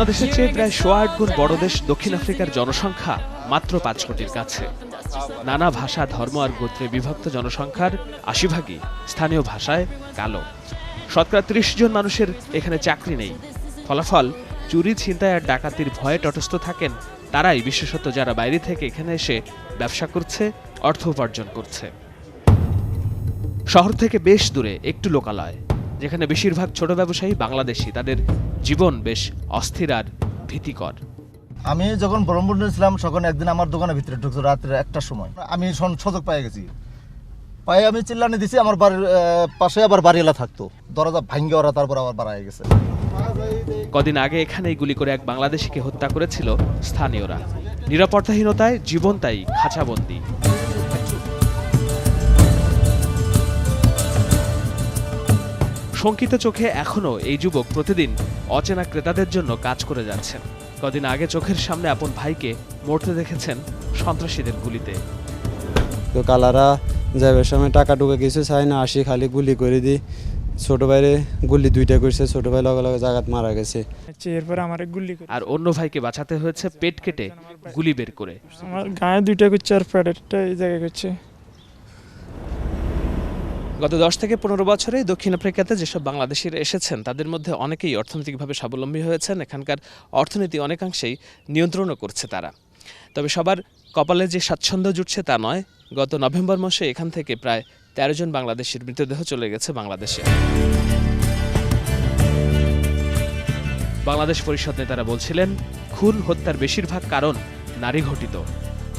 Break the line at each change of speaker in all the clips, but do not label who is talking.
বাংলাদেশের চেয়ে প্রায় সোয়া আট গুণ বড় দেশ দক্ষিণ আফ্রিকার জনসংখ্যা মাত্র পাঁচ কোটির কাছে। নানা ভাষা ধর্ম আর গোত্রে বিভক্ত জনসংখ্যার আশি ভাগই স্থানীয় ভাষায় কালো। শতকরা ত্রিশ জন মানুষের এখানে চাকরি নেই। ফলাফল চুরি ছিনতাই আর ডাকাতির ভয়ে তটস্থ থাকেন তারাই বিশেষত যারা বাইরে থেকে এখানে এসে ব্যবসা করছে অর্থ উপার্জন করছে। শহর থেকে বেশ দূরে একটু লোকালয় যেখানে বেশিরভাগ ছোট ব্যবসায়ী বাংলাদেশি তাদের জীবন বেশ অস্থির আর ভীতিকর।
আমি যখন ব্রহ্মপুর ছিলাম তখন একদিন আমার দোকানের ভিতরে ঢুকছো রাত্রে একটার সময়। আমি সুযোগ পেয়ে গেছি। পায়ে আমি চিল্লানি দিছি আমার বাড়ির পাশে আবার বাড়িওয়ালা থাকতো। দরজা ভাঙ্গে ওরা তারপর আবার বাড়ায় গেছে।
কদিন আগে এখানেই গুলি করে এক বাংলাদেশিকে হত্যা করেছিল স্থানীয়রা। নিরাপত্তাহীনতায় জীবন তাই খাঁচাবন্দি। শঙ্কিত চোখে এখনও এই যুবক প্রতিদিন অচেনা ক্রেতাদের জন্য কাজ করে যাচ্ছেন। কদিন আগে চোখের সামনে আপন ভাইকে মরতে দেখেছেন সন্ত্রাসীদের গুলিতে।
তো কালারা যাবার সময় টাকা টুকা কিছু চাই না আসি খালি গুলি করে দিই। ছোট ভাইরে গুলি দুইটা করছে ছোট ভাই লগে লগে জাগাত মারা গেছে।
আচ্ছা এরপরে আমার গুলি
আর অন্য ভাইকে বাঁচাতে হয়েছে পেট কেটে গুলি বের করে।
আমার গায়ে দুইটা করছে আর প্যাডেরটা এই জায়গায় করছে।
গত দশ থেকে পনেরো বছরে দক্ষিণ আফ্রিকাতে যেসব বাংলাদেশিরা এসেছেন, তাদের মধ্যে অনেকেই অর্থনৈতিকভাবে স্বাবলম্বী হয়েছেন। এখানকার অর্থনীতি অনেকাংশেই নিয়ন্ত্রণও করছে তারা। তবে সবার কপালে যে স্বাচ্ছন্দ্য জুটছে তা নয়। গত নভেম্বর মাসে এখান থেকে প্রায় তেরো জন বাংলাদেশের মৃতদেহ চলে গেছে বাংলাদেশে। বাংলাদেশ পরিষদ নেতারা বলছিলেন, খুন, হত্যার বেশিরভাগ কারণ নারী ঘটিত।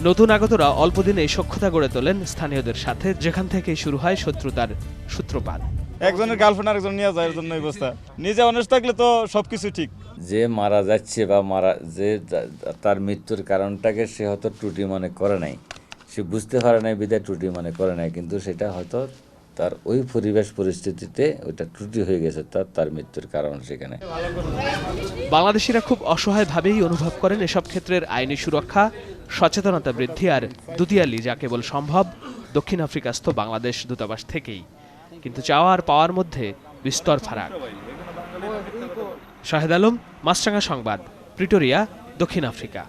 নতুন আগতরা অল্পদিনে সক্ষতা সখ্যতা গড়ে তোলেন স্থানীয়দের সাথে যেখান থেকে শুরু হয় শত্রুতার সূত্রপাত।
একজনের গার্লফ্রেন্ড আরেকজন নিয়ে যায় এর জন্য এই অবস্থা। নিজে অনেস্ট থাকলে তো সবকিছু ঠিক।
যে মারা যাচ্ছে বা মারা যে তার মৃত্যুর কারণটাকে সে হয়তো ত্রুটি মনে করে নাই। সে বুঝতে পারে নাই বিদায় ত্রুটি মনে করে নাই কিন্তু সেটা হয়তো তার ওই পরিবেশ পরিস্থিতিতে ওইটা ত্রুটি হয়ে গেছে, তার তার মৃত্যুর কারণ সেখানে।
বাংলাদেশিরা খুব অসহায়ভাবেই অনুভব করেন এসব ক্ষেত্রের আইনি সুরক্ষা, সচেতনতা বৃদ্ধি আর দুতিয়ালি, যা কেবল সম্ভব দক্ষিণ আফ্রিকাস্থ বাংলাদেশ দূতাবাস থেকেই। কিন্তু চাওয়া আর পাওয়ার মধ্যে বিস্তর ফারাক। শাহেদ আলম মাছরাঙ্গা সংবাদ, প্রিটোরিয়া, দক্ষিণ আফ্রিকা।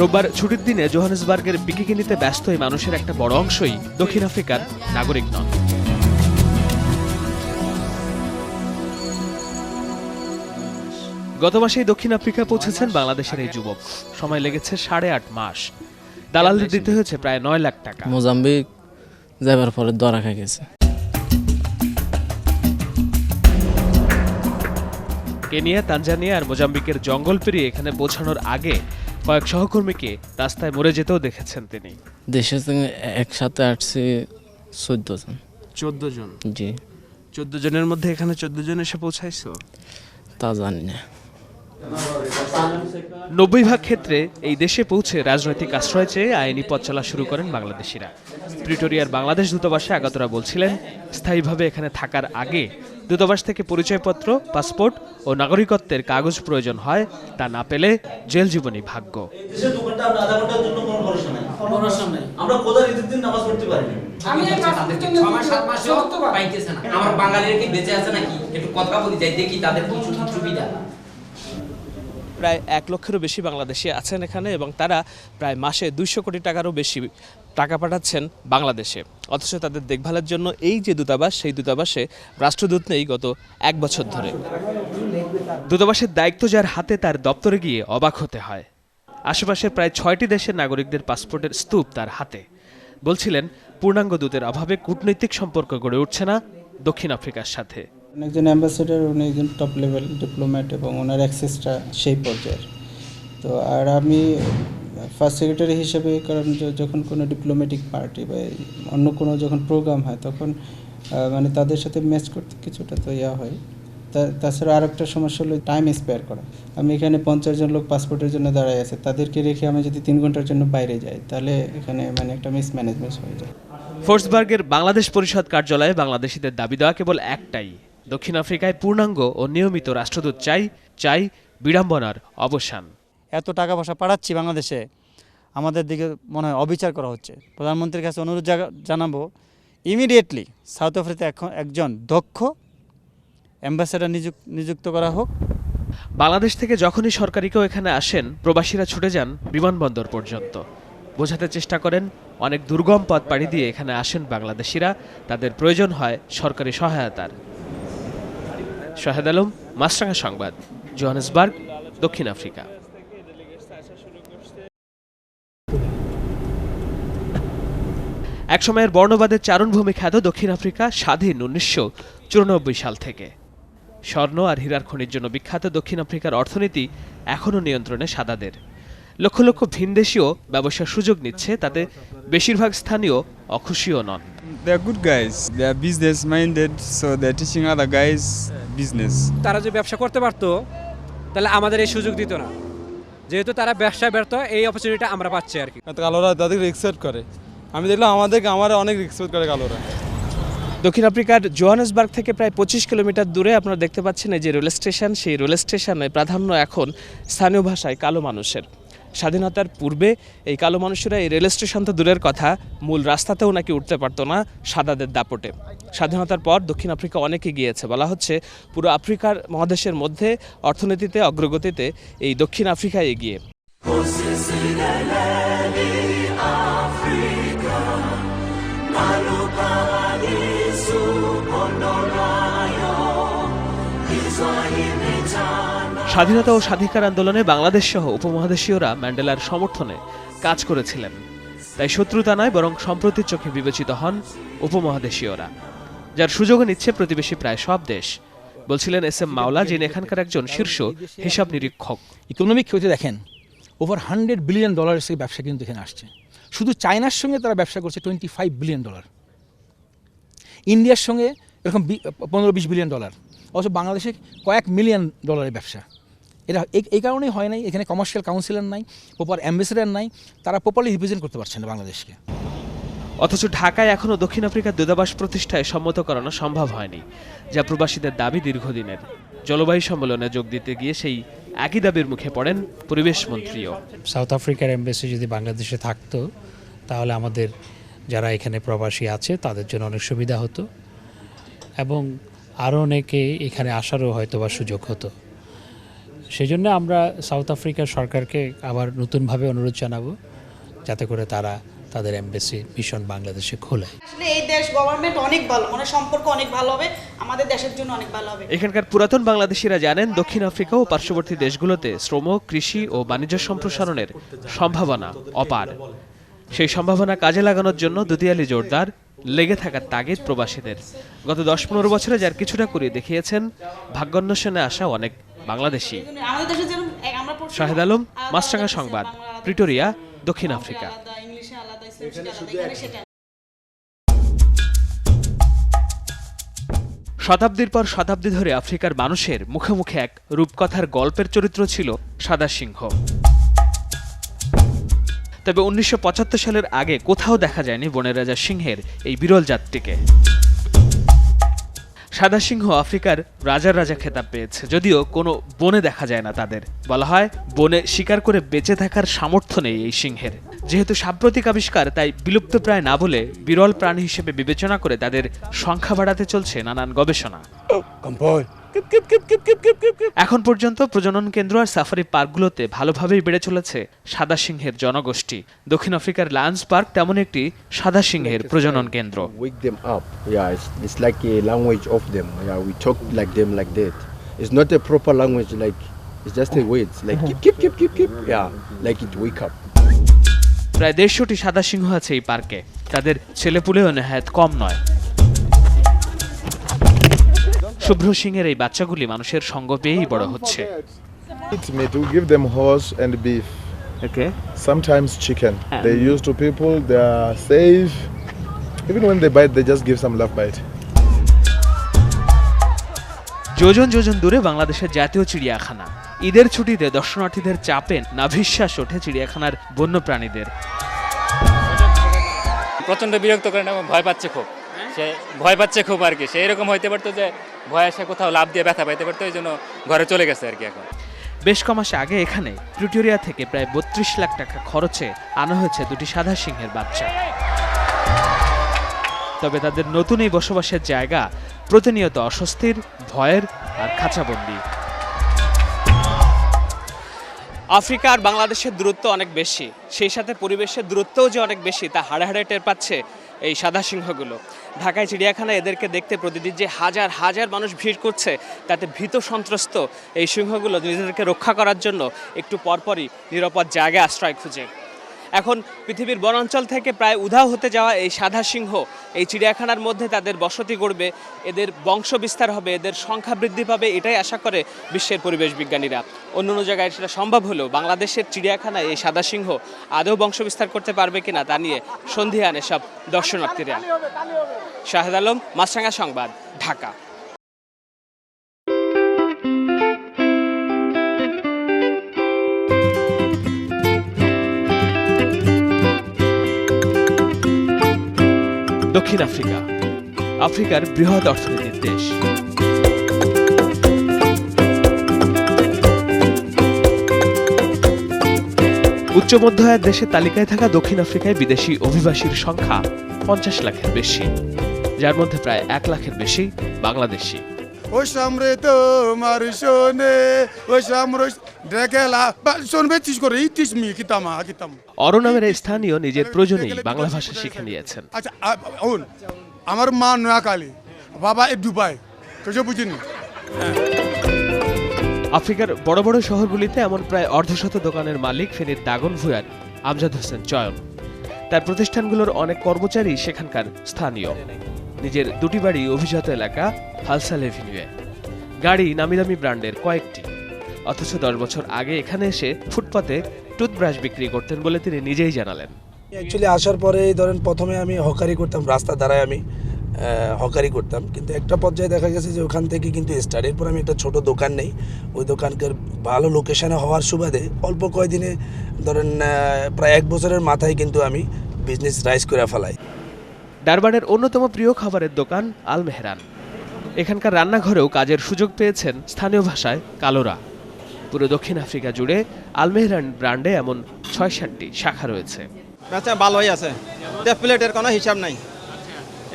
রোববার ছুটির দিনে জোহানেসবার্গের বিকিকিনিতে ব্যস্ত এই মানুষের একটা বড় অংশই দক্ষিণ আফ্রিকার নাগরিক নন। গত মাসেই দক্ষিণ আফ্রিকা পৌঁছেছেন বাংলাদেশের এই যুবক। সময় লেগেছে সাড়ে আট মাস। দালালদের দিতে হয়েছে প্রায় নয় লাখ টাকা।
মোজাম্বিক যাবার পরে ধরা খাই গেছে।
কেনিয়া তানজানিয়া আর মোজাম্বিকের জঙ্গল পেরিয়ে এখানে পৌঁছানোর আগে কয়েক সহকর্মীকে রাস্তায় মরে যেতেও দেখেছেন তিনি।
দেশের সঙ্গে একসাথে আসছে চোদ্দ জন।
চোদ্দ জন?
জি।
চোদ্দ জনের মধ্যে এখানে চোদ্দ জন এসে পৌঁছাইছো?
তা জানি না।
নব্বই ভাগ ক্ষেত্রে এই দেশে পৌঁছে রাজনৈতিক আশ্রয় চেয়ে আইনি পথ চলা শুরু করেন বাংলাদেশিরা। প্রিটোরিয়ার বাংলাদেশ দূতাবাসে আগতরা বলছিলেন স্থায়ীভাবে এখানে থাকার আগে দূতাবাস থেকে পরিচয়পত্র পাসপোর্ট ও নাগরিকত্বের কাগজ প্রয়োজন হয় তা না পেলে জেল জীবনী ভাগ্য।
দোকানটা আমরা আধা ঘণ্টার জন্য কোনো ভরসা নাই। ভরসা নাই। আমরা কোদার ঈদের দিন নামাজ পড়তে পারি? না
আমি তাদেরকে ছ মাস সাত মাসেও পাইতেছে না। আমার বাঙালিরা কি বেঁচে আছে নাকি? একটু কথা বলি যাই দেখি তাদের সুবিধা
প্রায় এক লক্ষেরও বেশি বাংলাদেশি আছেন এখানে এবং তারা প্রায় মাসে দুইশো কোটি টাকারও বেশি টাকা পাঠাচ্ছেন বাংলাদেশে। অথচ তাদের দেখভালের জন্য এই যে দূতাবাস, সেই দূতাবাসে রাষ্ট্রদূত নেই গত এক বছর ধরে। দূতাবাসের দায়িত্ব যার হাতে তার দপ্তরে গিয়ে অবাক হতে হয়। আশেপাশের প্রায় ছয়টি দেশের নাগরিকদের পাসপোর্টের স্তূপ তার হাতে। বলছিলেন, পূর্ণাঙ্গ দূতের অভাবে কূটনৈতিক সম্পর্ক গড়ে উঠছে না দক্ষিণ আফ্রিকার সাথে।
একজন অ্যাম্বাসেডার উনি একজন টপ লেভেল ডিপ্লোম্যাট এবং ওনার অ্যাক্সেসটা সেই পর্যায়ের। তো আর আমি ফার্স্ট সেক্রেটারি হিসেবে, কারণ যখন কোনো ডিপ্লোম্যাটিক পার্টি বা অন্য কোনো যখন প্রোগ্রাম হয়, তখন মানে তাদের সাথে ম্যাচ করতে কিছুটা তো ইয়া হয়। তাছাড়া আর একটা সমস্যা হলো টাইম স্পেয়ার করা। আমি এখানে পঞ্চাশ জন লোক পাসপোর্টের জন্য দাঁড়ায় আছে, তাদেরকে রেখে আমি যদি তিন ঘণ্টার জন্য বাইরে যাই, তাহলে এখানে মানে একটা মিসম্যানেজমেন্ট হয়ে যায়।
ফোর্সবার্গের বাংলাদেশ পরিষদ কার্যালয়ে বাংলাদেশিদের দাবি দেওয়া কেবল একটাই দক্ষিণ আফ্রিকায় পূর্ণাঙ্গ ও নিয়মিত রাষ্ট্রদূত চাই চাই বিড়ম্বনার অবসান।
এত টাকা পয়সা পাঠাচ্ছি বাংলাদেশে
আমাদের দিকে মনে হয় অবিচার করা হচ্ছে। প্রধানমন্ত্রীর কাছে অনুরোধ জানাব ইমিডিয়েটলি সাউথ আফ্রিকা এখন একজন দক্ষ অ্যাম্বাসেডার নিযুক্ত নিযুক্ত করা হোক।
বাংলাদেশ থেকে যখনই সরকারি কেউ এখানে আসেন প্রবাসীরা ছুটে যান বিমানবন্দর পর্যন্ত। বোঝাতে চেষ্টা করেন অনেক দুর্গম পথ পাড়ি দিয়ে এখানে আসেন বাংলাদেশিরা তাদের প্রয়োজন হয় সরকারি সহায়তার। শাহেদ আলম মাছরাঙা সংবাদ জোহানেসবার্গ দক্ষিণ আফ্রিকা। একসময়ের বর্ণবাদের চারণভূমি খ্যাত দক্ষিণ আফ্রিকা স্বাধীন উনিশশো চুরানব্বই সাল থেকে। স্বর্ণ আর হীরার খনির জন্য বিখ্যাত দক্ষিণ আফ্রিকার অর্থনীতি এখনও নিয়ন্ত্রণে সাদাদের। লক্ষ লক্ষ ভিনদেশীয় ব্যবসার সুযোগ নিচ্ছে তাতে বেশিরভাগ স্থানীয় অখুশিও নন।
They are good guys. They are business minded, so guys business.
তারা যদি ব্যবসা করতে পারতো তাহলে আমাদের এই সুযোগ দিত না। যেহেতু তারা ব্যবসায় ব্যর্থ এই অপরচুনিটিটা আমরা পাচ্ছি আর কি।
কালোরা তাদের রেসপেক্ট করে। আমি দেখলাম আমাদেরকে আমার অনেক রেসপেক্ট করে কালোরা।
দক্ষিণ আফ্রিকার জোহানেসবার্গ থেকে প্রায় পঁচিশ কিলোমিটার দূরে আপনারা দেখতে পাচ্ছেন এই যে রেল স্টেশন সেই রেল স্টেশনে প্রাধান্য এখন স্থানীয় ভাষায় কালো মানুষের। স্বাধীনতার পূর্বে এই কালো মানুষেরা এই রেল স্টেশন তো দূরের কথা, মূল রাস্তাতেও নাকি উঠতে পারতো না সাদাদের দাপটে। স্বাধীনতার পর দক্ষিণ আফ্রিকা অনেকে এগিয়েছে। বলা হচ্ছে, পুরো আফ্রিকার মহাদেশের মধ্যে অর্থনীতিতে, অগ্রগতিতে এই দক্ষিণ আফ্রিকায় এগিয়ে। স্বাধীনতা ও স্বাধিকার আন্দোলনে বাংলাদেশ সহ উপমহাদেশীয়রা ম্যান্ডেলার সমর্থনে কাজ করেছিলেন। তাই শত্রুতা নয় বরং সম্প্রতির চোখে বিবেচিত হন উপমহাদেশীয়রা, যার সুযোগও নিচ্ছে প্রতিবেশী প্রায় সব দেশ, বলছিলেন এস এম মাওলা, যিনি এখানকার একজন শীর্ষ হিসাব নিরীক্ষক।
ইকোনমিক ক্ষতি দেখেন ওভার হান্ড্রেড বিলিয়ন ডলারের সেই ব্যবসা কিন্তু এখানে আসছে। শুধু চায়নার সঙ্গে তারা ব্যবসা করছে টোয়েন্টি ফাইভ বিলিয়ন ডলার ইন্ডিয়ার সঙ্গে এরকম পনেরো বিশ বিলিয়ন ডলার অবশ্য বাংলাদেশে কয়েক মিলিয়ন ডলারের ব্যবসা। এটা এই এই কারণেই হয় নাই এখানে কমার্শিয়াল কাউন্সিলর নাই প্রপার অ্যাম্বাসেডার নাই তারা প্রপারলি রিপ্রেজেন্ট করতে পারছে না বাংলাদেশকে।
অথচ ঢাকায় এখনও দক্ষিণ আফ্রিকার দূতাবাস প্রতিষ্ঠায় সম্মত করানো সম্ভব হয়নি যা প্রবাসীদের দাবি দীর্ঘদিনের। জলবায়ু সম্মেলনে যোগ দিতে গিয়ে সেই একই দাবির মুখে পড়েন পরিবেশ মন্ত্রীও।
সাউথ আফ্রিকার এম্বাসি যদি বাংলাদেশে থাকতো তাহলে আমাদের যারা এখানে প্রবাসী আছে তাদের জন্য অনেক সুবিধা হতো। এবং আরও অনেকে এখানে আসারও হয়তো বা সুযোগ হতো। সেই জন্য আমরা সাউথ আফ্রিকার সরকারকে আবার নতুনভাবে অনুরোধ জানাব যাতে করে তারা তাদের এমবেসি মিশন বাংলাদেশে খোলে।
আসলে এই দেশ গভর্নমেন্ট অনেক ভালো মানে সম্পর্ক অনেক ভালো হবে আমাদের দেশের জন্য অনেক ভালো হবে।
এখানকার পুরাতন বাংলাদেশিরা জানেন দক্ষিণ আফ্রিকা ও পার্শ্ববর্তী দেশগুলোতে শ্রম কৃষি ও বাণিজ্য সম্প্রসারণের সম্ভাবনা অপার। সেই সম্ভাবনা কাজে লাগানোর জন্য দুদিয়ালি জোরদার লেগে থাকার তাগিদ প্রবাসীদের। গত দশ পনেরো বছরে যার কিছুটা করে দেখিয়েছেন ভাগ্যান্বেষণে আসা অনেক বাংলাদেশি। শাহেদ আলম মাছরাঙা সংবাদ প্রিটোরিয়া দক্ষিণ আফ্রিকা। শতাব্দীর পর শতাব্দী ধরে আফ্রিকার মানুষের মুখে মুখে এক রূপকথার গল্পের চরিত্র ছিল সাদা সিংহ তবে উনিশশো পঁচাত্তর সালের আগে কোথাও দেখা যায়নি বনের রাজা সিংহের এই বিরল জাতটিকে। সাদা সিংহ আফ্রিকার রাজার রাজা খেতাব পেয়েছে। যদিও কোনো বনে দেখা যায় না তাদের। বলা হয়, বনে শিকার করে বেঁচে থাকার সামর্থ্য নেই এই সিংহের। যেহেতু সাম্প্রতিক আবিষ্কার, তাই বিলুপ্ত প্রায় না বলে বিরল প্রাণী হিসেবে বিবেচনা করে তাদের সংখ্যা বাড়াতে চলছে নানান গবেষণা। এখন পর্যন্ত প্রজনন কেন্দ্র আর সাফারি পার্কগুলোতে ভালোভাবেই বেড়ে চলেছে সাদা সিংহের জনগোষ্ঠী। দক্ষিণ আফ্রিকার লায়ন্স পার্ক তেমন একটি সাদা সিংহের প্রজনন কেন্দ্র। প্রায় দেড়শোটি সাদা সিংহ আছে এই পার্কে। তাদের ছেলেপুলেও নেহায়ত কম নয়। শুভ্র সিংহের এই বাচ্চাগুলি মানুষের সঙ্গ পেয়েই বড় হচ্ছে
Eat meat. We give them horse and beef.
Okay
Sometimes chicken. They're used to people. They are safe. Even when they bite, they just give some love bite.
যোজন যোজন দূরে বাংলাদেশের জাতীয় চিড়িয়াখানা ঈদের ছুটিতে দর্শনার্থীদের চাপে নাভিশ্বাস ওঠে চিড়িয়াখানার বন্যপ্রাণীদের
প্রচণ্ড বিরক্ত করেন এবং ভয় পাচ্ছে খুব সে ভয় পাচ্ছে খুব আর কি সেই রকম হইতে পারতো যে ভয় এসে কোথাও লাভ দিয়ে ব্যথা পাইতে পারতো এই জন্য ঘরে চলে গেছে আর কি এখন।
বেশ ক মাস আগে এখানে প্রিটোরিয়া থেকে প্রায় বত্রিশ লাখ টাকা খরচে আনা হয়েছে দুটি সাদা সিংহের বাচ্চা। তবে তাদের নতুন এই বসবাসের জায়গা প্রতিনিয়ত অস্বস্তির ভয়ের আর খাঁচাবন্দি। আফ্রিকা আর বাংলাদেশের দূরত্ব অনেক বেশি। সেই সাথে পরিবেশের দূরত্বও যে অনেক বেশি তা হাড়ে হাড়ে টের পাচ্ছে এই সাদা সিংহগুলো। ঢাকায় চিড়িয়াখানায় এদেরকে দেখতে প্রতিদিন যে হাজার হাজার মানুষ ভিড় করছে, তাতে ভীত সন্ত্রস্ত এই সিংহগুলো নিজেদেরকে রক্ষা করার জন্য একটু পরপরই নিরাপদ জায়গায় আশ্রয় খুঁজে। এখন পৃথিবীর বনাঞ্চল থেকে প্রায় উধাও হতে যাওয়া এই সাদা সিংহ, এই চিড়িয়াখানার মধ্যে তাদের বসতি গড়বে, এদের বংশ বিস্তার হবে, এদের সংখ্যা বৃদ্ধি পাবে, এটাই আশা করে বিশ্বের পরিবেশ বিজ্ঞানীরা। অন্য অন্য জায়গায় সেটা সম্ভব হলেও বাংলাদেশের চিড়িয়াখানায় এই সাদা সিংহ আদৌ বংশ বিস্তার করতে পারবে কিনা তা নিয়ে সন্ধিহান এসব দর্শনার্থীরা। শাহেদ আলম মাছরাঙ্গা সংবাদ, ঢাকা। দক্ষিণ আফ্রিকা আফ্রিকার বৃহৎ অর্থনীতির দেশ। উচ্চ মধ্য আয়ের দেশের তালিকায় থাকা দক্ষিণ আফ্রিকায় বিদেশি অভিবাসীর সংখ্যা পঞ্চাশ লাখের বেশি যার মধ্যে প্রায় এক লাখের বেশি Bangladeshi.
to marishone, o chamro drekela, ba sonbe করে ইতিস মি কিতামা কিতাম
অরো নামের এই স্থানীয় নিজের প্রয়োজনেই বাংলা ভাষা শিখে নিয়েছেন।
আচ্ছা আমার মা নোয়াখালী বাবা এ দুবাই বুঝিনি
আফ্রিকার বড় বড় শহরগুলিতে এমন প্রায় অর্ধশত দোকানের মালিক ফেনীর দাগন ভুয়ার আমজাদ হোসেন চয়ন। তার প্রতিষ্ঠানগুলোর অনেক কর্মচারী সেখানকার স্থানীয়। নিজের দুটি বাড়ি অভিজাত এলাকা হালসাল এভিনিউয়ে। গাড়ি নামি দামি ব্র্যান্ডের কয়েকটি। অথচ দশ বছর আগে এখানে এসে ফুটপাতে টুথব্রাশ বিক্রি করতেন বলে তিনি নিজেই জানালেন।
অ্যাকচুয়ালি আসার পরে ধরেন প্রথমে আমি হকারি করতাম রাস্তা দ্বারায় আমি হকারি করতাম। কিন্তু একটা পর্যায়ে দেখা গেছে যে ওখান থেকে কিন্তু স্টার্ট এরপর আমি একটা ছোট দোকান নেই। ওই দোকানকার ভালো লোকেশানে হওয়ার সুবাদে অল্প কয়দিনে ধরেন প্রায় এক বছরের মাথায় কিন্তু আমি বিজনেস রাইজ করে ফেলাই।
ডারবানের অন্যতম প্রিয় খাবারের দোকান আল মেহরান এখানকার রান্নাঘরেও কাজের সুযোগ পেয়েছেন স্থানীয় ভাষায় কালোরা। পুরো দক্ষিণ আফ্রিকা জুড়ে আল মেহরান ব্র্যান্ডে এমন ছয় সাতটি শাখা রয়েছে।
আচ্ছা ভালোই আছে। প্লেটের কোনো হিসাব নাই।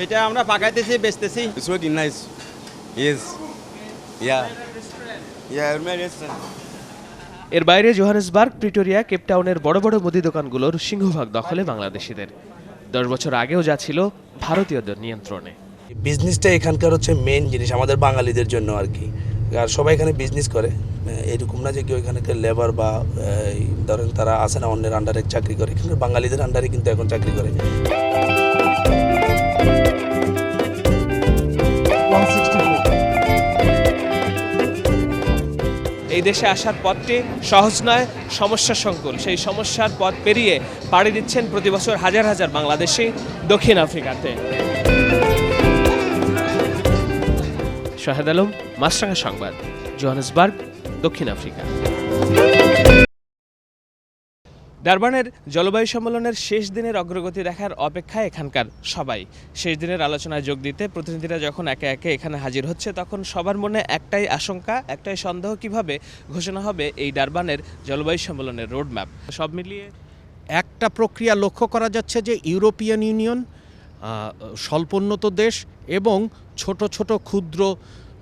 এটা আমরা পাকাইতেছি বেচতেছি.
Yeah. Yeah,
এর বাইরে জোহানেসবার্গ প্রিটোরিয়া কেপটাউনের বড় বড় মুদি দোকানগুলোর সিংহভাগ দখলে বাংলাদেশিদের। দশ বছর আগেও যা ছিল ভারতীয়দের নিয়ন্ত্রণে।
বিজনেসটা এখানকার হচ্ছে মেন জিনিস আমাদের বাঙালিদের জন্য আর কি। আর সবাই এখানে বিজনেস করে। এরকম না যে কেউ এখানকার লেবার বা ধরেন তারা আসে না, অন্যের আন্ডারে চাকরি করে। এখানকার বাঙালিদের আন্ডারে কিন্তু এখন চাকরি করে।
এই দেশে আসার পথটি সহজ নয়, সমস্যা সংকুল। সেই সমস্যার পথ পেরিয়ে পাড়ি দিচ্ছেন প্রতি বছর হাজার হাজার বাংলাদেশি দক্ষিণ আফ্রিকাতে। শাহেদ আলম মাছরাঙ্গা সংবাদ জোহানেসবার্গ দক্ষিণ আফ্রিকা। ডারবানের জলবায়ু সম্মেলনের শেষ দিনের অগ্রগতি দেখার অপেক্ষায় এখানকার সবাই। শেষ দিনের আলোচনায় যোগ দিতে প্রতিনিধিরা যখন একে একে এখানে হাজির হচ্ছে তখন সবার মনে একটাই আশঙ্কা একটাই সন্দেহ কীভাবে ঘোষণা হবে এই ডারবানের জলবায়ু সম্মেলনের রোডম্যাপ। সব মিলিয়ে
একটা প্রক্রিয়া লক্ষ্য করা যাচ্ছে যে ইউরোপিয়ান ইউনিয়ন স্বল্পোন্নত দেশ এবং ছোট ছোট ক্ষুদ্র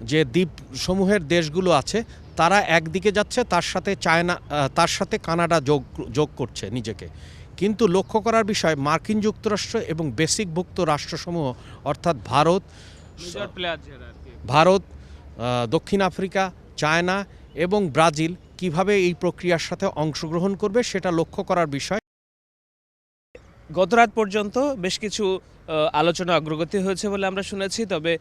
যে দ্বীপ সমূহের দেশগুলো আছে তারা একদিকে যাচ্ছে তার সাথে চায়না তার সাথে কানাডা যোগ যোগ করছে নিজেকে। কিন্তু লক্ষ্য করার বিষয় মার্কিন যুক্তরাষ্ট্র এবং বেসিকভুক্ত রাষ্ট্রসমূহ অর্থাৎ ভারত ভারত দক্ষিণ আফ্রিকা চায়না এবং ব্রাজিল কীভাবে এই প্রক্রিয়ার সাথে অংশগ্রহণ করবে সেটা লক্ষ্য করার বিষয়।
গতরাত পর্যন্ত বেশ কিছু আলোচনা অগ্রগতি হয়েছে বলে আমরা শুনেছি, তবে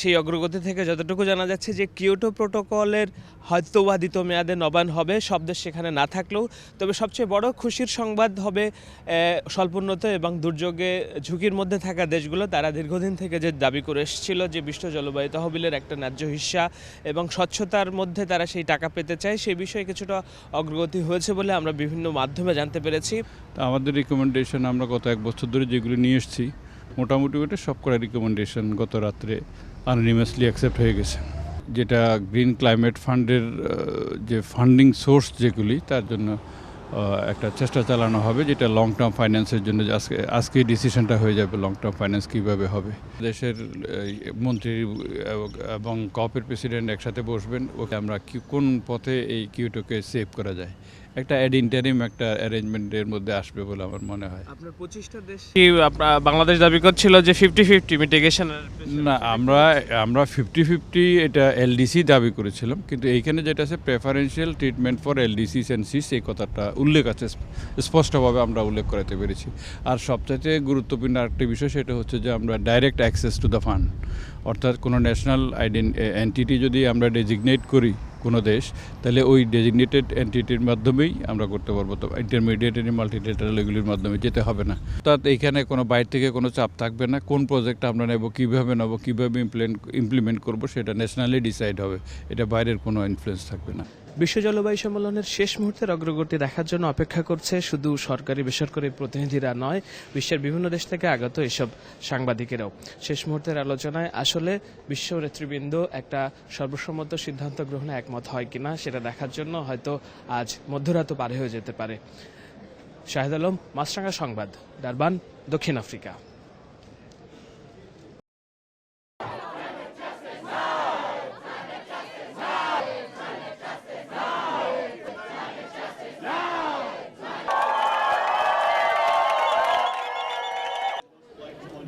সেই অগ্রগতি থেকে যতটুকু জানা যাচ্ছে যে কিয়োটো প্রোটোকলের হয়তো হয়তোবাদিত মেয়াদে নবায়ন হবে সব দেশ সেখানে না থাকলেও। তবে সবচেয়ে বড় খুশির সংবাদ হবে স্বল্পোন্নত এবং দুর্যোগে ঝুঁকির মধ্যে থাকা দেশগুলো। তারা দীর্ঘদিন থেকে যে দাবি করে এসেছিল যে বিশ্ব জলবায়ু তহবিলের একটা ন্যায্য হিস্সা এবং স্বচ্ছতার মধ্যে তারা সেই টাকা পেতে চায় সেই বিষয়ে কিছুটা অগ্রগতি হয়েছে বলে আমরা বিভিন্ন মাধ্যমে জানতে পেরেছি।
আমাদের রিকমেন্ডেশন আমরা গত এক বছর ধরে যেগুলি নিয়ে এসেছি মোটামুটি ওটা সব কটা রিকমেন্ডেশন গত রাত্রে আননিমাসলি অ্যাকসেপ্ট হয়ে গেছে। যেটা গ্রিন ক্লাইমেট ফান্ডের যে ফান্ডিং সোর্স যেগুলি, তার জন্য একটা চেষ্টা চালানো হবে যেটা লং টার্ম ফাইন্যান্সের জন্য আজকে, আজকেই ডিসিশনটা হয়ে যাবে লং টার্ম ফাইন্যান্স কীভাবে হবে। দেশের মন্ত্রী এবং- কপের প্রেসিডেন্ট একসাথে বসবেন, ওকে আমরা কোন পথে এই কিউটোকে সেভ করা যায়। একটা অ্যাড ইন্টারিম একটা অ্যারেঞ্জমেন্টের মধ্যে আসবে বলে আমার মনে হয়।
আপনার পঁচিশটা দেশ? কি আপনার বাংলাদেশ দাবি করছিল যে ফিফটি ফিফটি মিটিগেশনের
না আমরা আমরা ফিফটি ফিফটি এটা এলডিসি দাবি করেছিলাম কিন্তু এইখানে যেটা আছে preferential treatment for LDCs and cis এই কথাটা উল্লেখ আছে স্পষ্টভাবে আমরা উল্লেখ করাতে পেরেছি। আর সবচাইতে গুরুত্বপূর্ণ আরেকটি বিষয় সেটা হচ্ছে যে আমরা direct access to the fund অর্থাৎ কোনো ন্যাশনাল আইডেন এন্টিটি যদি আমরা ডেজিগনেট করি কোনো দেশ, তাহলে ওই ডেজিগনেটেড এন্টিটির মাধ্যমেই আমরা করতে পারব। তো ইন্টারমিডিয়েট মাল্টিলেটারাল এগুলির মাধ্যমে যেতে হবে না। অর্থাৎ এইখানে কোনো বাইরে থেকে কোনো চাপ থাকবে না, কোন প্রজেক্ট আমরা নেব, কীভাবে নেব, কীভাবে ইমপ্লেন্ট ইমপ্লিমেন্ট করব, সেটা ন্যাশনালি ডিসাইড হবে। এটা বাইরের কোনো ইনফ্লুয়েন্স থাকবে না।
বিশ্ব জলবায়ু সম্মেলনের শেষ মুহূর্তের অগ্রগতি দেখার জন্য অপেক্ষা করছে শুধু সরকারি বেসরকারি প্রতিনিধিরা নয়, বিশ্বের বিভিন্ন দেশ থেকে আগত এসব সাংবাদিকেরাও। শেষ মুহূর্তের আলোচনায় আসলে বিশ্ব নেতৃবৃন্দ একটা সর্বসম্মত সিদ্ধান্ত গ্রহণে একমত হয় কিনা সেটা দেখার জন্য হয়তো আজ মধ্যরাতও পার হয়ে যেতে পারে। শাহেদ আলম মাছরাঙ্গা সংবাদ, ডারবান, দক্ষিণ আফ্রিকা।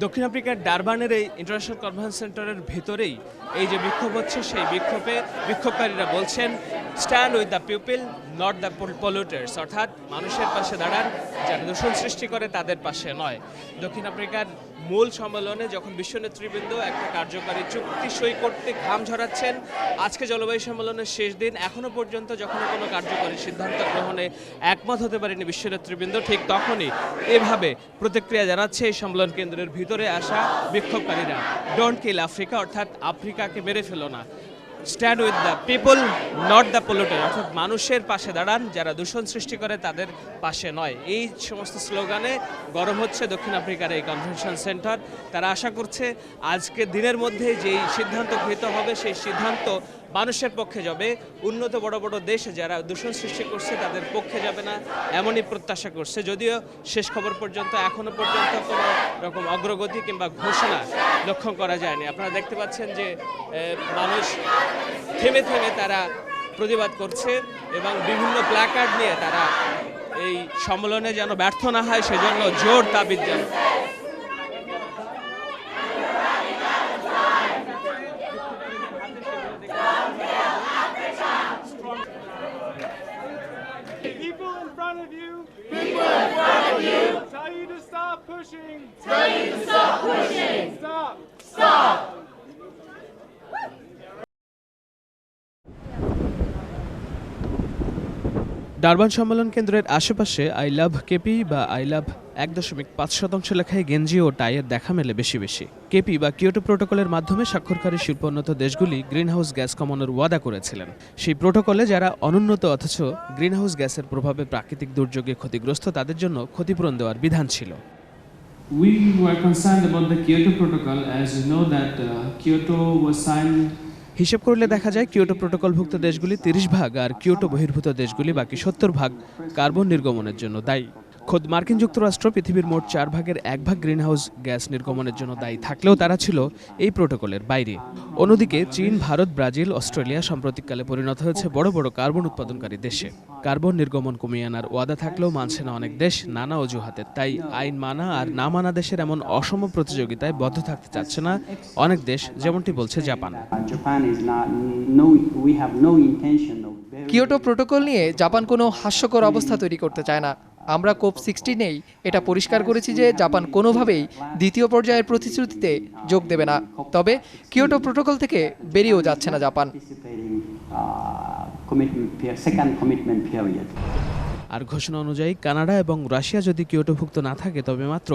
দক্ষিণ আফ্রিকার ডারবানের এই ইন্টারন্যাশনাল কনফারেন্স সেন্টারের ভেতরেই এই যে বিক্ষোভ হচ্ছে, সেই বিক্ষোভে বিক্ষোভকারীরা বলছেন stand with the people not the polluters অর্থাৎ মানুষের পাশে দাঁড়ান, যারা দূষণ সৃষ্টি করে তাদের পাশে নয়। দক্ষিণ আফ্রিকার মূল সম্মেলনে যখন বিশ্ব নেতৃবৃন্দ একটা কার্যকারী চুক্তি সই করতে ঘাম ঝরাচ্ছেন, আজকে জলবায়ু সম্মেলনের শেষ দিন, এখনও পর্যন্ত যখন কোনো কার্যকরী সিদ্ধান্ত গ্রহণে একমত হতে পারেনি বিশ্ব নেতৃবৃন্দ ঠিক তখনই এভাবে প্রতিক্রিয়া জানাচ্ছে এই সম্মেলন কেন্দ্রের ভিতরে আসা বিক্ষোভকারীরা। ডোন্ট কিল আফ্রিকা অর্থাৎ আফ্রিকাকে মেরে ফেলো না। Stand with the people not the polluter অর্থাৎ মানুষের পাশে দাঁড়ান, যারা দূষণ সৃষ্টি করে তাদের পাশে নয়। এই সমস্ত স্লোগানে গরম হচ্ছে দক্ষিণ আফ্রিকার এই কনভেনশন সেন্টার তারা আশা করছে আজকে দিনের মধ্যে যেই সিদ্ধান্ত গৃহীত হবে, সেই সিদ্ধান্ত মানুষের পক্ষে যাবে। উন্নত বড় বড় দেশে যারা দূষণ সৃষ্টি করছে, তাদের পক্ষে যাবে না এমনই প্রত্যাশা করছে। যদিও শেষ খবর পর্যন্ত, এখনও পর্যন্ত কোনো রকম অগ্রগতি কিংবা ঘোষণা লক্ষ্য করা যায়নি। আপনারা দেখতে পাচ্ছেন যে মানুষ থেমে থেমে তারা প্রতিবাদ করছে এবং বিভিন্ন প্ল্যাকার্ড নিয়ে তারা এই সম্মেলনে যেন ব্যর্থ না হয়, সেজন্য জোর তাবিদ জানায়
People in front of you. People in front of you. Tell you to stop pushing. Tell you to stop pushing. Stop. Stop.
Durban সম্মেলন কেন্দ্রের আশেপাশে আই লাভ কেপি বা আই লাভ এক দশমিক পাঁচ শতাংশ লেখায় গেঞ্জি ও টাইয়ের দেখা মেলে বেশি বেশি। কেপি বা কিয়োটো প্রোটোকলের মাধ্যমে স্বাক্ষরকারী শিল্পোন্নত দেশগুলি গ্রিনহাউস গ্যাস কমানোর ওয়াদা করেছিলেন। সেই প্রোটোকলে যারা অনুন্নত অথচ গ্রিনহাউস গ্যাসের প্রভাবে প্রাকৃতিক দুর্যোগে ক্ষতিগ্রস্ত তাদের জন্য ক্ষতিপূরণ দেওয়ার বিধান ছিল।
We were concerned about the Kyoto Protocol as you know that uh, Kyoto was signed
হিসেব করলে দেখা যায় কিয়োটো প্রোটোকলভুক্ত দেশগুলি তিরিশ ভাগ আর কিয়োটো বহির্ভূত দেশগুলি বাকি সত্তর ভাগ কার্বন নির্গমনের জন্য দায়ী। খোদ মার্কিন যুক্তরাষ্ট্র পৃথিবীর মোট চার ভাগের এক ভাগ গ্রিনহাউস গ্যাস নির্গমনের জন্য দায়ী থাকলেও তারা ছিল এই প্রোটোকলের বাইরে। অন্যদিকে চীন ভারত ব্রাজিল অস্ট্রেলিয়া সাম্প্রতিককালে পরিণত হয়েছে বড় বড় কার্বন উৎপাদনকারী দেশে। কার্বন নির্গমন কমিয়ে আনার ওয়াদা থাকলেও মানছে না অনেক দেশ নানা অজুহাতে। তাই আইন মানা আর না মানা দেশের এমন অসম প্রতিযোগিতায় বদ্ধ থাকতে চাচ্ছে না অনেক দেশ যেমনটি বলছে জাপান।
কিয়োটো প্রোটোকল নিয়ে জাপান কোনো হাস্যকর অবস্থা তৈরি করতে চায় না। আমরা কোপ সিক্সটিনেই এটা পরিষ্কার করেছি যে জাপান কোনোভাবেই দ্বিতীয় পর্যায়ের প্রতিশ্রুতিতে যোগ দেবে না। তবে কিয়োটো প্রোটোকল থেকে বেরিয়েও যাচ্ছে না জাপান।
আর ঘোষণা অনুযায়ী কানাডা এবং রাশিয়া যদি কিয়োটোভুক্ত না থাকে, তবে মাত্র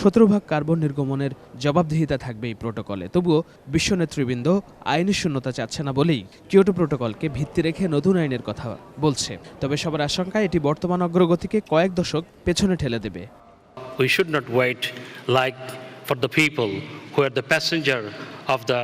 সতেরো ভাগ কার্বন নির্গমনের জবাবদিহিতা থাকবে এই প্রোটোকলে। তবুও বিশ্ব নেতৃবৃন্দ আইনি শূন্যতা চাচ্ছে না বলেই কিয়োটো প্রোটোকলকে ভিত্তি রেখে নতুন আইনের কথা বলছে। তবে সবার আশঙ্কা, এটি বর্তমান অগ্রগতিকে কয়েক দশক পেছনে ঠেলে দেবে।
We should not wait like for the people who are the passenger of the.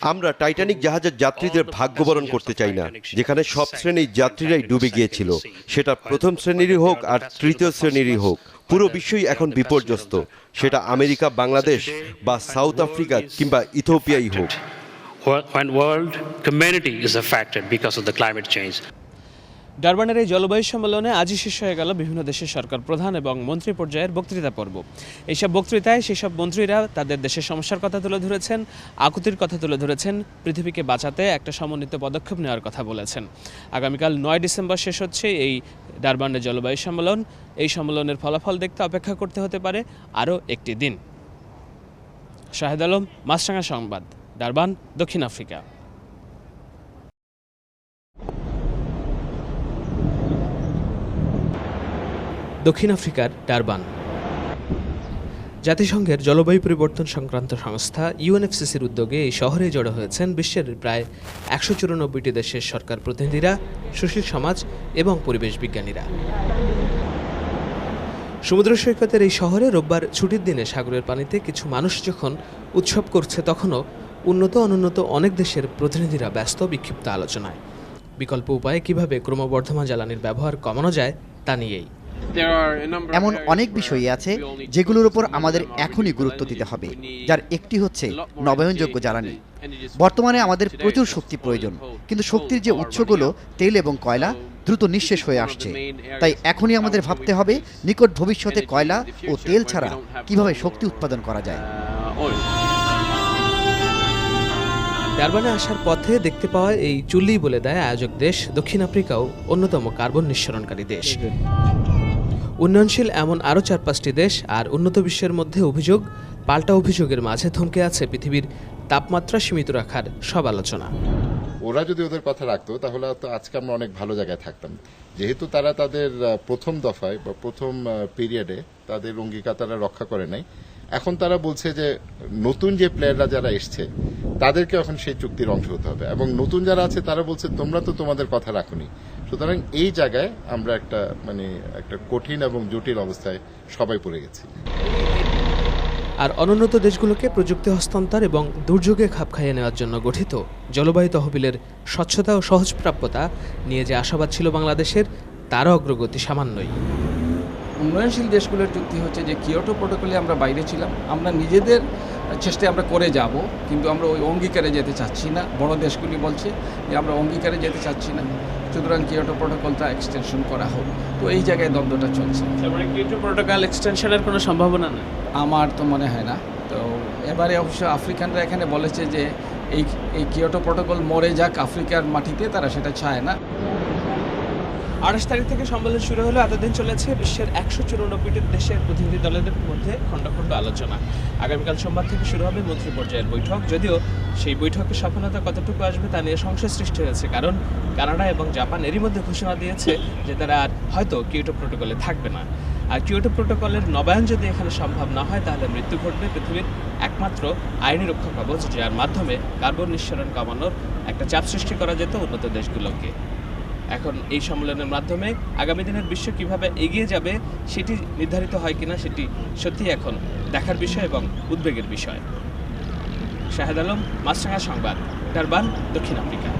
আমরা টাইটানিক জাহাজের যাত্রীদের ভাগ্যবরণ করতে চাই না। যেখানে সব শ্রেণির যাত্রীরাই ডুবে গিয়েছিল। সেটা প্রথম শ্রেণীরই হোক আর তৃতীয় শ্রেণীরই হোক। পুরো বিশ্বই এখন বিপর্যস্ত। সেটা আমেরিকা বাংলাদেশ বা সাউথ আফ্রিকা কিংবা ইথোপিয়াই হোক।
When world community is affected because of the climate change.
ডারবানের এই জলবায়ু সম্মেলনে আজই শেষ হয়ে গেল বিভিন্ন দেশের সরকার প্রধান এবং মন্ত্রী পর্যায়ের বক্তৃতা পর্ব। এইসব বক্তৃতায় সেসব মন্ত্রীরা তাদের দেশের সমস্যার কথা তুলে ধরেছেন, আকুতির কথা তুলে ধরেছেন, পৃথিবীকে বাঁচাতে একটা সমন্বিত পদক্ষেপ নেওয়ার কথা বলেছেন। আগামীকাল নয় ডিসেম্বর শেষ হচ্ছে এই ডারবানের জলবায়ু সম্মেলন। এই সম্মেলনের ফলাফল দেখতে অপেক্ষা করতে হতে পারে আরও একটি দিন। শাহেদ আলম, মাছরাঙা সংবাদ, ডারবান, দক্ষিণ আফ্রিকা। দক্ষিণ আফ্রিকার ডারবান। জাতিসংঘের জলবায়ু পরিবর্তন সংক্রান্ত সংস্থা ইউএনএফসিসির উদ্যোগে এই শহরে জড়ো হয়েছেন বিশ্বের প্রায় একশো চুরানব্বইটি দেশের সরকার প্রতিনিধিরা, সুশীল সমাজ এবং পরিবেশ বিজ্ঞানীরা। সমুদ্র সৈকতের এই শহরে রোববার ছুটির দিনে সাগরের পানিতে কিছু মানুষ যখন উৎসব করছে, তখনও উন্নত অনুন্নত অনেক দেশের প্রতিনিধিরা ব্যস্ত বিক্ষিপ্ত আলোচনায়। বিকল্প উপায়ে কীভাবে ক্রমবর্ধমান জ্বালানির ব্যবহার কমানো যায়, তা নিয়েই।
এমন অনেক বিষয়ই আছে যেগুলোর উপর আমাদের এখনই গুরুত্ব দিতে হবে যার একটি হচ্ছে নবায়নযোগ্য জ্বালানি। বর্তমানে আমাদের প্রচুর শক্তি প্রয়োজন কিন্তু শক্তির যে উৎসগুলো তেল এবং কয়লা দ্রুত নিঃশেষ হয়ে আসছে। তাই এখনই আমাদের ভাবতে হবে নিকট ভবিষ্যতে কয়লা ও তেল ছাড়া কীভাবে শক্তি উৎপাদন করা যায়।
ডারবানে আসার পথে দেখতে পাওয়া এই চুল্লি বলে দেয় আয়োজক দেশ দক্ষিণ আফ্রিকাও অন্যতম কার্বন নিঃসরণকারী দেশ। উন্নয়নশীল এমন আরও চার পাঁচটি দেশ আর উন্নত বিশ্বের মধ্যে অভিযোগ, পাল্টা অভিযোগের মাঝে থমকে আছে পৃথিবীর তাপমাত্রা সীমিত রাখার সব আলোচনা।
ওরা যদি ওদের কথা রাখতো, তাহলে তো আজকে আমরা অনেক ভালো জায়গায় থাকতাম। যেহেতু তারা তাদের প্রথম দফায় বা প্রথম পিরিয়ডে তাদের অঙ্গীকার তারা রক্ষা করে নাই। এখন তারা বলছে যে নতুন যে প্লেয়াররা যারা এসছে তাদেরকে এখন সেই চুক্তির অংশ হতে হবে। এবং নতুন যারা আছে, তারা বলছে, তোমরা তো তোমাদের কথা রাখোনি। সুতরাং এই জায়গায় আমরা একটা মানে একটা কঠিন এবং জটিল অবস্থায় সবাই পড়ে গেছি।
আর অনুন্নত দেশগুলোকে প্রযুক্তি হস্তান্তর এবং দুর্যোগে খাপ খাইয়ে নেওয়ার জন্য গঠিত জলবায়ু তহবিলের স্বচ্ছতা ও সহজপ্রাপ্যতা নিয়ে যে আশাবাদ ছিল বাংলাদেশের তারও অগ্রগতি সামান্যই।
উন্নয়নশীল দেশগুলোর যুক্তি হচ্ছে যে কিয়োটো প্রোটোকলে আমরা বাইরে ছিলাম আমরা নিজেদের চেষ্টায় আমরা করে যাব কিন্তু আমরা ওই অঙ্গীকারে যেতে চাচ্ছি না। বড় দেশগুলি বলছে যে আমরা অঙ্গীকারে যেতে চাচ্ছি না। সুতরাং কিয়োটো প্রোটোকলটা এক্সটেনশন করা হোক। তো এই জায়গায় দ্বন্দ্বটা চলছে।
কিয়োটো প্রোটোকল এক্সটেনশনের কোনো সম্ভাবনা নেই?
আমার তো মনে হয় না। তো এবারে অবশ্য আফ্রিকানরা এখানে বলেছে যে এই এই কিয়োটো প্রোটোকল মরে যাক আফ্রিকার মাটিতে তারা সেটা চায় না।
আঠাশ তারিখ থেকে সম্মেলন শুরু হলো এতদিন চলেছে বিশ্বের একশো চুরানব্বইটি দেশের প্রতিনিধি দলের মধ্যে খণ্ড খণ্ড আলোচনা। আগামীকাল সোমবার থেকে শুরু হবে মন্ত্রী পর্যায়ের বৈঠক। যদিও সেই বৈঠকে সফলতা কতটুকু আসবে তা নিয়ে সংশয় সৃষ্টি হয়েছে, কারণ কানাডা এবং জাপান এরই মধ্যে ঘোষণা দিয়েছে যে তারা আর হয়তো কিউটো প্রোটোকলে থাকবে না। আর কিউটো প্রোটোকলের নবায়ন যদি এখানে সম্ভব না হয়, তাহলে মৃত্যু ঘটবে পৃথিবীর একমাত্র আইনি রক্ষা কবচ, যার মাধ্যমে কার্বন নিঃসরণ কমানোর একটা চাপ সৃষ্টি করা যেত উন্নত দেশগুলোকে। এখন এই সম্মেলনের মাধ্যমে আগামী দিনের বিশ্ব কীভাবে এগিয়ে যাবে সেটি নির্ধারিত হয় কিনা সেটি সত্যি এখন দেখার বিষয় এবং উদ্বেগের বিষয়। শাহেদ আলম, মাছরাঙা সংবাদ, ডারবান, দক্ষিণ আফ্রিকা।